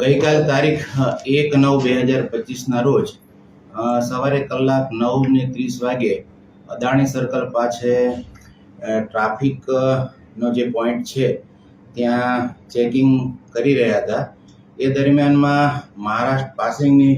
ગઈકાલ તારીખ એક નવ બે હજાર પચીસના રોજ સવારે કલાક નવ ને ત્રીસ વાગે અદાણી સર્કલ પાસે અ, ટ્રાફિક અ, નો જે પોઈન્ટ છે ત્યાં ચેકિંગ કરી રહ્યા હતા. એ દરમિયાનમાં મહારાષ્ટ્ર પાસિંગની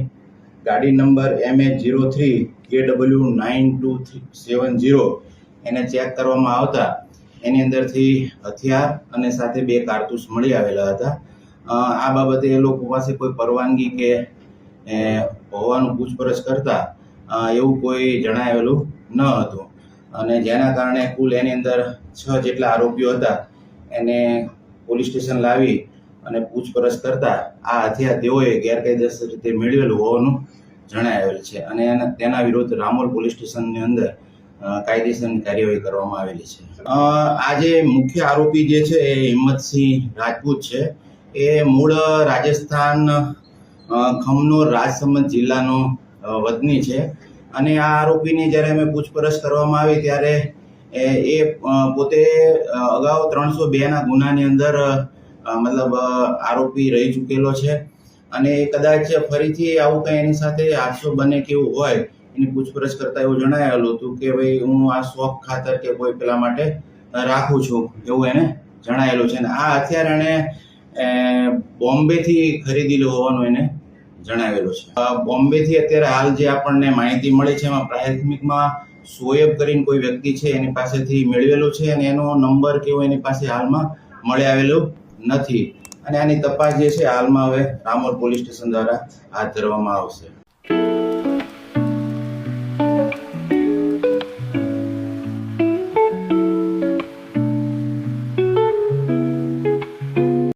ગાડી number M H zero three K W nine two seven zero એને ચેક કરવામાં આવતા. એની અંદરથી હથિયાર અને સાથે બે કારતૂસ મળી આવેલા હતા. આ બાબતે એ લોકો પાસે કોઈ પરવાનગી કે હોવાનું પૂછપરછ કરતા એવું કોઈ જણાવેલું ન હતું. અને જેના કારણે કુલ એની અંદર છ જેટલા આરોપીઓ હતા, એને પોલીસ સ્ટેશન લાવી અને પૂછપરછ કરતા, આ હથિયાર તેઓએ ગેરકાયદેસર રીતે મેળવેલું હોવાનું જણાવેલ છે. અને તેના વિરુદ્ધ રામોલ પોલીસ સ્ટેશનની અંદર કાયદેસરની કાર્યવાહી કરવામાં આવેલી છે. આજે મુખ્ય આરોપી જે છે એ હિંમતસિંહ રાજપૂત છે. એ મૂળ રાજસ્થાન ખમનો રાજસમંદ જિલ્લાનો વતની છે. અને આ આરોપીની જ્યારે અમે પૂછપરછ કરવામાં આવી ત્યારે, એ પોતે અગાઉ ત્રણસો બેના ગુનાની અંદર મતલબ આરોપી રહી ચૂકેલો છે. અને કદાચ ફરીથી આવું કંઈ એની સાથે હાદસો બને કે એવું હોય, એની પૂછપરછ કરતાં એવું જણાવેલું હતું કે ભાઈ, હું આ શોખ ખાતર કે કોઈ પેલા માટે રાખું છું, એવું એને જણાયેલું છે. અને આ હથિયાર એણે બોમ્બેથી ખરીદેલો હોવાનું એને જણાવેલું છે. બોમ્બેથી અત્યારે હાલ જે આપણને માહિતી મળી છે, એમાં પ્રાથમિકમાં સોએબ કરીને કોઈ વ્યક્તિ છે, એની પાસેથી મેળવેલો છે અને એનો નંબર કેવો એની પાસે હાલમાં મળી આવેલો નથી. અને આની તપાસ જે છે, હાલમાં હવે રામોલ પોલીસ સ્ટેશન દ્વારા હાથ ધરવામાં આવશે.